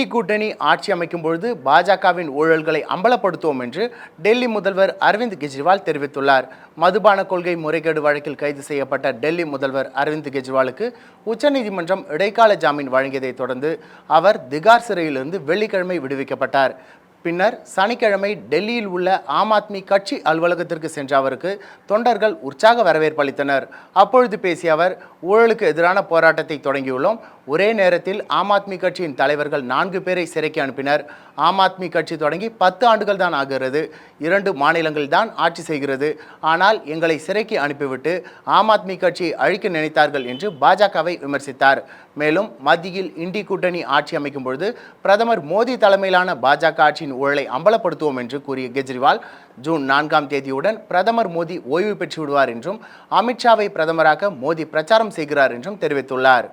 Indie கூட்டணி ஆட்சி அமைக்கும் பொழுது பாஜகவின் ஊழல்களை அம்பலப்படுத்துவோம் என்று டெல்லி முதல்வர் அரவிந்த் கெஜ்ரிவால் தெரிவித்துள்ளார். மதுபான கொள்கை முறைகேடு வழக்கில் கைது செய்யப்பட்ட டெல்லி முதல்வர் அரவிந்த் கெஜ்ரிவாலுக்கு உச்சநீதிமன்றம் இடைக்கால ஜாமீன் வழங்கியதைத் தொடர்ந்து அவர் திகார் சிறையிலிருந்து வெள்ளிக்கிழமை விடுவிக்கப்பட்டார். பின்னர் சனிக்கிழமை டெல்லியில் உள்ள ஆம் ஆத்மி கட்சி அலுவலகத்திற்கு சென்ற அவருக்கு தொண்டர்கள் உற்சாக வரவேற்பு அளித்தனர். அப்பொழுது பேசிய அவர் ஊழலுக்கு எதிரான போராட்டத்தை தொடங்கியுள்ளோம். ஒரே நேரத்தில் ஆம் ஆத்மி கட்சியின் தலைவர்கள் நான்கு பேரை சிறைக்கு அனுப்பினர். ஆம் ஆத்மி கட்சி தொடங்கி பத்து ஆண்டுகள் தான் ஆகிறது. இரண்டு மாநிலங்கள் தான் ஆட்சி செய்கிறது. ஆனால் எங்களை சிறைக்கு அனுப்பிவிட்டு ஆம் ஆத்மி கட்சியை அழிக்க நினைத்தார்கள் என்று பாஜகவை விமர்சித்தார். மேலும் மத்தியில் இண்டி கூட்டணி ஆட்சி அமைக்கும் பொழுது பிரதமர் மோடி தலைமையிலான பாஜக அரசின் ஊழலை அம்பலப்படுத்துவோம் என்று கூறிய கெஜ்ரிவால் ஜூன் நான்காம் தேதியுடன் பிரதமர் மோடி ஓய்வு பெற்று விடுவார் என்றும் அமித்ஷாவை பிரதமராக மோடி பிரச்சாரம் செய்கிறார் என்றும் தெரிவித்துள்ளார்.